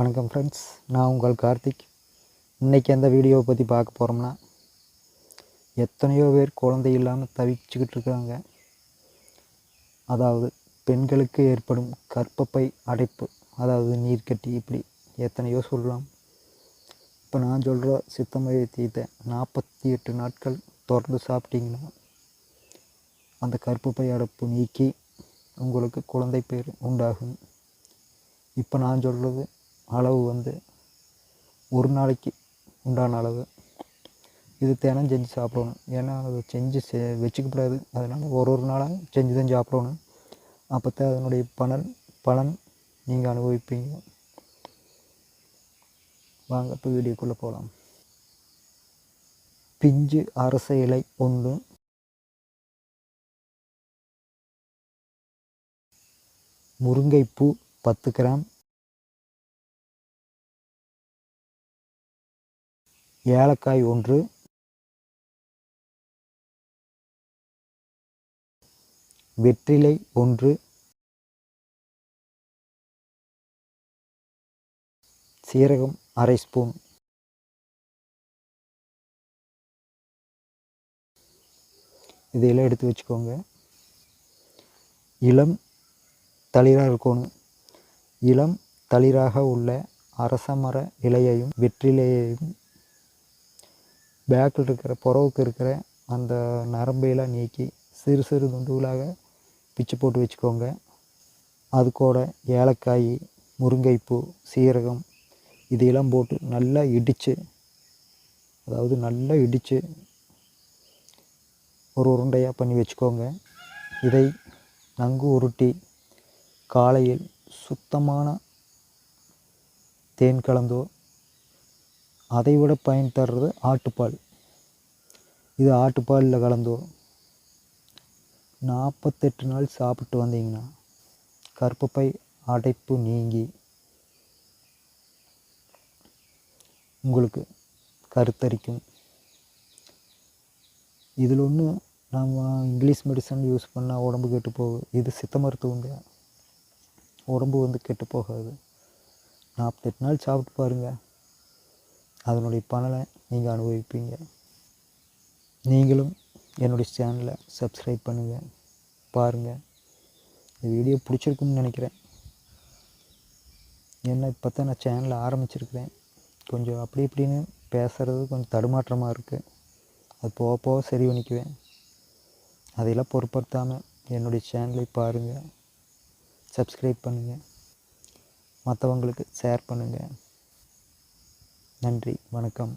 வணக்கம் ஃப்ரெண்ட்ஸ் நான் உங்கள் கார்த்திக். இன்றைக்கி எந்த வீடியோவை பற்றி பார்க்க போகிறோம்னா எத்தனையோ பேர் குழந்தை இல்லாமல் தவிச்சுக்கிட்டு இருக்காங்க. அதாவது பெண்களுக்கு ஏற்படும் கற்பப்பை அடைப்பு அதாவது நீர்க்கட்டி இப்படி எத்தனையோ சொல்லலாம். இப்போ நான் சொல்கிற சித்தமழை தீத்தை நாற்பத்தி எட்டு நாட்கள் தொடர்ந்து சாப்பிட்டீங்கன்னா அந்த கற்பப்பை அடைப்பு நீக்கி உங்களுக்கு குழந்தை பேர் உண்டாகும். இப்போ நான் சொல்கிறது அளவு வந்து ஒரு நாளைக்கு உண்டான அளவு. இது தினம் செஞ்சு சாப்பிடணும். ஏன்னா அது செஞ்சு செ வச்சுக்கப்படாது. அதனால் ஒரு ஒரு நாளாக செஞ்சு தான் சாப்பிடணும். அப்போ தான் அதனுடைய பலன் பலன் நீங்கள் அனுபவிப்பீங்க. வாங்க இப்போ வீடியோக்குள்ளே போகலாம் பிஞ்சு அரச இலை ஒன்று. முருங்கைப்பூ பத்து கிராம். ஏலக்காய் ஒன்று வெற்றிலை ஒன்று சீரகம் அரை ஸ்பூன் இதையெல்லாம் எடுத்து வச்சுக்கோங்க. இளம் தளிராக இருக்கணும். இளம் தளிராக உள்ள அரசமர இலையையும் வெற்றிலையையும் பேக்கில் இருக்கிற புறவுக்கு இருக்கிற அந்த நரம்பையெல்லாம் நீக்கி சிறு சிறு துண்டுகளாக பிச்சு போட்டு வச்சுக்கோங்க. அது கூட ஏலக்காய் முருங்கைப்பூ சீரகம் இதையெல்லாம் போட்டு நல்லா இடித்து அதாவது நல்லா இடித்து ஒரு உருண்டையாக பண்ணி வச்சுக்கோங்க. இதை நன்கு உருட்டி காலையில் சுத்தமான தேன் கலந்தோ அதை விட பயன் தர்றது ஆட்டுப்பால். இது ஆட்டுப்பாலில் கலந்து. நாற்பத்தெட்டு நாள் சாப்பிட்டு வந்தீங்கன்னா கற்பப்பை அடைப்பு நீங்கி உங்களுக்கு கருத்தரிக்கும். இதில் ஒன்று நம்ம இங்கிலீஷ் மெடிசன் யூஸ் பண்ணால் உடம்பு கெட்டு போகுது இது சித்த மருத்துவங்க உடம்பு வந்து கெட்டு போகாது. நாற்பத்தெட்டு நாள் சாப்பிட்டு பாருங்கள் அதனுடைய பலனை நீங்கள் அனுபவிப்பீங்க. நீங்களும் என்னுடைய சேனலை சப்ஸ்கிரைப் பண்ணுங்கள் பாருங்கள் இந்த வீடியோ பிடிச்சிருக்குன்னு நினைக்கிறேன். என்ன இப்போ தான் நான் சேனலை ஆரம்பிச்சிருக்கிறேன். கொஞ்சம் அப்படி இப்படின்னு பேசுகிறது கொஞ்சம் தடுமாற்றமாக இருக்குது அது போக போக சரி பண்ணிக்குவேன். அதையெல்லாம் பொருட்படுத்தாமல் என்னுடைய சேனலை பாருங்கள் சப்ஸ்கிரைப் பண்ணுங்கள் மற்றவங்களுக்கு ஷேர் பண்ணுங்கள் நன்றி வணக்கம்.